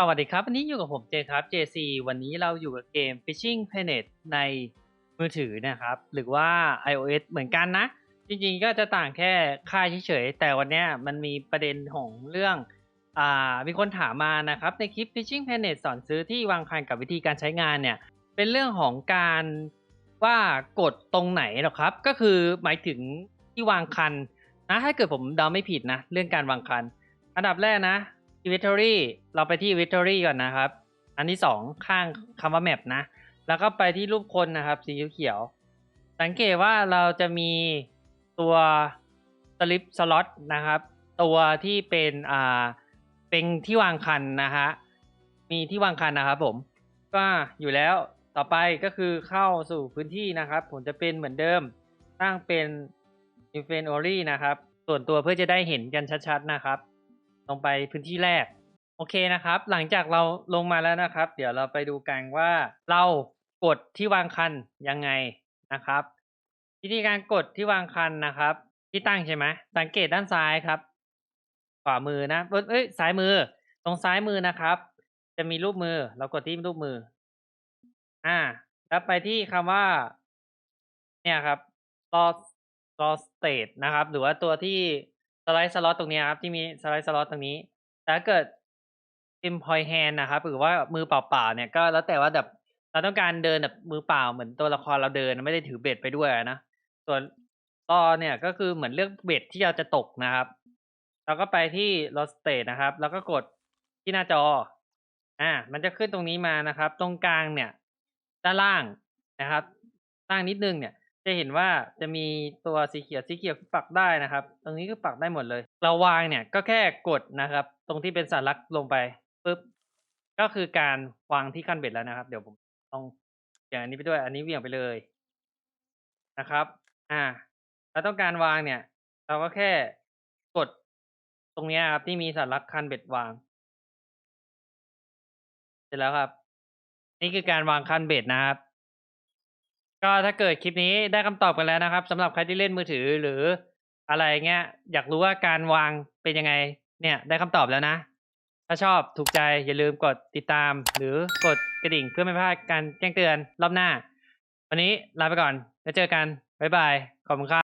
สวัสดีครับ วันนี้อยู่กับผมเจครับ JC วันนี้เราอยู่กับเกม Fishing Planet ในมือถือนะครับ หรือว่า iOS เหมือนกันนะ จริงๆก็จะต่างแค่ค่ายเฉยๆ แต่วันนี้มันมีประเด็นของเรื่องอ่ามีคนถามมานะครับ ในคลิป Fishing Planet สอนซื้อที่วางคันกับวิธีการใช้งานเนี่ย เป็นเรื่องของการว่ากดตรงไหนหรอครับ ก็คือหมายถึงที่วางคันนะถ้าเกิดผมเดาไม่ผิดนะ เรื่องการวางคัน อันดับแรกนะ inventory เราไปที่ inventory ก่อนนะครับ อันที่สองข้างคำว่า map นะ แล้วก็ไปที่รูปคนนะครับ สีเขียว สังเกตว่าเราจะมีตัว slip slot นะครับ ตัวที่เป็นอ่าเป็นที่วางคันนะฮะ มีที่วางคันนะครับผม ก็อยู่แล้วต่อไปก็คือเข้าสู่พื้นที่นะครับ ผมจะเป็นเหมือนเดิมตั้งเป็น inventory นะครับ ส่วนตัวเพื่อจะได้เห็นกันชัดๆนะครับ ลงไปพื้นที่แรก โอเคนะครับ หลังจากเราลงมาแล้วนะครับ เดี๋ยวเราไปดูกันว่าเรากดที่วางคันยังไงนะครับ วิธีการกดที่วางคันนะครับ ที่ตั้งใช่ไหมสังเกตด้านซ้ายครับ ขวามือนะเอ้ยซ้ายมือ ตรงซ้ายมือนะครับ จะมีรูปมือ เรากดที่รูปมือ อ่า แล้วไปที่คำว่า เนี่ยครับ lost lost state นะครับ หรือว่าตัวที่ สไลด์สล็อตตรงนี้ครับที่มีสไลด์สล็อตตรงนี้แต่ถ้าเกิด employ hand นะครับหรือว่ามือเปล่าๆเนี่ยก็แล้วแต่ว่าแบบเราต้องการเดินแบบมือเปล่าเหมือนตัวละครเราเดินไม่ได้ถือเบ็ดไปด้วยนะส่วนรอเนี่ยก็คือเหมือนเลือกเบ็ดที่เราจะตกนะครับเราก็ไปที่ lost state นะครับ แล้วก็กดที่หน้าจออ่ามันจะขึ้นตรงนี้มานะครับ ตรงกลางเนี่ย ด้านล่างนะครับล่างนิดนึงเนี่ย จะเห็นว่าจะมีตัวสีเขียวสีเขียวปักได้นะครับ ตรงนี้ก็ปักได้หมดเลย เราวางเนี่ยก็แค่กดนะครับ ตรงที่เป็นสัญลักษณ์ลงไปปุ๊บก็คือการวางที่ขั้นเบ็ดแล้วนะครับ เดี๋ยวผมต้องอย่างอันนี้ไปด้วย อันนี้เวี่ยงไปเลยนะครับ อ่าเราต้องการวางเนี่ย เราก็แค่กดตรงนี้ครับที่มีสัญลักษณ์คันเบ็ดวาง เสร็จแล้วครับ นี่คือการวางคันเบ็ดนะครับ ก็ถ้าเกิดคลิปนี้ได้คำตอบกันแล้วนะครับสำหรับใครที่เล่นมือถือหรืออะไรเงี้ย อยากรู้ว่าการวางเป็นยังไง เนี่ยได้คำตอบแล้วนะ ถ้าชอบถูกใจอย่าลืมกดติดตาม หรือกดกระดิ่งเพื่อไม่พลาดการแจ้งเตือนรอบหน้า วันนี้ลาไปก่อนแล้วเจอกันบ๊ายบายขอบคุณครับ